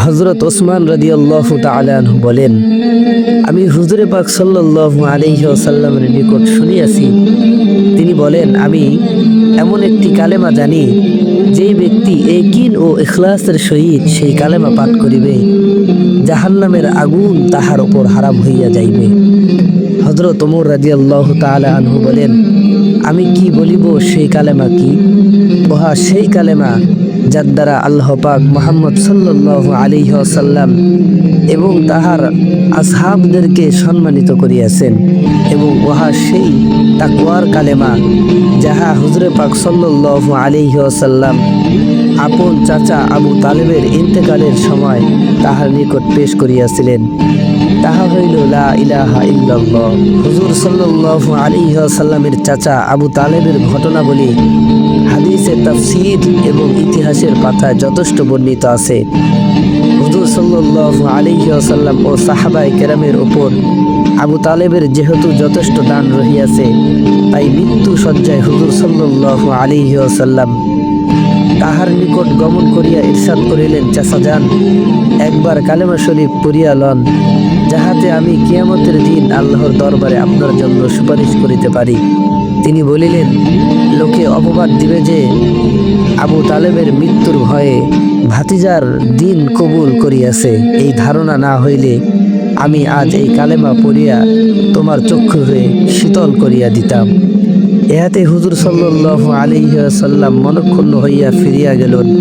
হজরত ওসমান রাদি আল্লাহ তালানহু বলেন, আমি হুজুরে পাক সাল্লাহ আলহি আসাল্লামের নিকট শুনিয়াছি। তিনি বলেন, আমি এমন একটি কালেমা জানি যেই ব্যক্তি একিন ও এখলাসের সহিত সেই কালেমা পাঠ করিবে, জাহান্নামের আগুন তাহার উপর হারাম হইয়া যাইবে। হজরত ওমর রাজি আল্লাহ আনহু বলেন, আমি কি বলিব সেই কালেমা কি? ওহা সেই কালেমা যার দ্বারা আল্লাহ পাক মোহাম্মদ সাল্লাহ আলী সাল্লাম এবং তাহার আসহাবদেরকে সম্মানিত করিয়াছেন এবং উহা সেই তাকওয়ার কালেমা যাহা হুজরে পাক সাল্লাহ আলী সাল্লাম আপন চাচা আবু তালেবের ইন্তেকালের সময় তাহার নিকট পেশ করিয়াছিলেন। তাহা হইল লা ইলাহা ইল্লাল্লাহ। হুজুর সাল্লাল্লাহু আলাইহি ওয়াসাল্লামের চাচা আবু তালেবের ঘটনাবলী হাদিসে তাফসীর এবং ইতিহাসের পাতায় যথেষ্ট বর্ণিত আছে। হুজুর সাল্লাল্লাহু আলাইহি ওয়াসাল্লাম ও সাহাবায়ে কেরামের উপর আবু তালেবের যেহেতু যথেষ্ট দান রহিয়াছে, তাই মৃত্যু সজ্জায় হুজুর সাল্লাল্লাহু আলাইহি ওয়াসাল্লাম তাহার নিকট গমন করিয়া ইরশাদ করিলেন, চাচা যান, একবার কালেমা শরীফ পড়িয়া লন, যাহাতে আমি কিয়ামতের দিন আল্লাহর দরবারে আপনার জন্য সুপারিশ করিতে পারি। তিনি বলিলেন, লোকে অপবাদ দিবে যে আবু তালেবের মৃত্যুর ভয়ে ভাতিজার দিন কবুল করিয়াছে। এই ধারণা না হইলে আমি আজ এই কালেমা পড়িয়া তোমার চক্ষু হয়ে শীতল করিয়া দিতাম। ইহাতে হুজুর সাল্লাহ আলী সাল্লাম মনক্ষুণ্ণ হইয়া ফিরিয়া গেলেন।